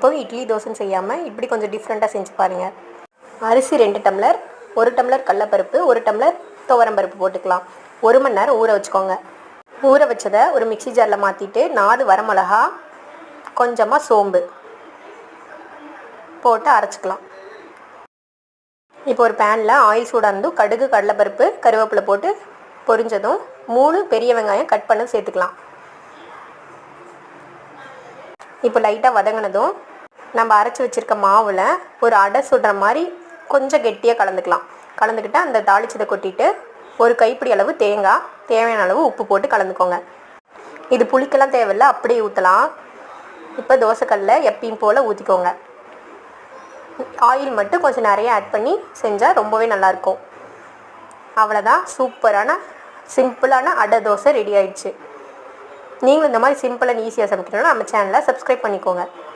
எப்போவும் இட்லி தோசைன்னு செய்யாமல் இப்படி கொஞ்சம் டிஃப்ரெண்ட்டாக செஞ்சு பாருங்கள் அரிசி ரெண்டு டம்ளர் ஒரு டம்ளர் கடலப்பருப்பு ஒரு டம்ளர் துவரம்பருப்பு போட்டுக்கலாம். ஒரு மணி நேரம் ஊற வச்சுக்கோங்க. ஊற வச்சதை ஒரு மிக்ஸி ஜாரில் மாற்றிட்டு நாலு வரமிளகா கொஞ்சமாக சோம்பு போட்டு அரைச்சிக்கலாம். இப்போ ஒரு பேனில் ஆயில் சூடாக இருந்தும் கடுகு கடலைப்பருப்பு கருவேப்பிலை போட்டு பொரிஞ்சதும் மூணு பெரிய வெங்காயம் கட் பண்ண சேர்த்துக்கலாம். இப்போ லைட்டாக வதங்கினதும் நம்ம அரைச்சி வச்சுருக்க மாவில் ஒரு அடை சுடுற மாதிரி கொஞ்சம் கெட்டியாக கலந்துக்கலாம். கலந்துக்கிட்டு அந்த தாளிச்சதை கொட்டிட்டு ஒரு கைப்பிடி அளவு தேங்காய் தேவையான அளவு உப்பு போட்டு கலந்துக்கோங்க. இது புளிக்கெல்லாம் தேவையில்ல அப்படியே ஊற்றலாம் இப்போ தோசைக்கல்ல எப்பயும் போல் ஊற்றிக்கோங்க ஆயில் மட்டும் கொஞ்சம் நிறைய ஆட் பண்ணி செஞ்சால் ரொம்பவே நல்லாயிருக்கும். அவ்வளோதான் சூப்பரான சிம்பிளான அடை தோசை ரெடி ஆயிடுச்சு. நீங்களும் இந்த மாதிரி சிம்பிள் அண்ட் ஈஸியாக சமைக்கணும்னா நம்ம சேனலை சப்ஸ்கிரைப் பண்ணிக்கோங்க.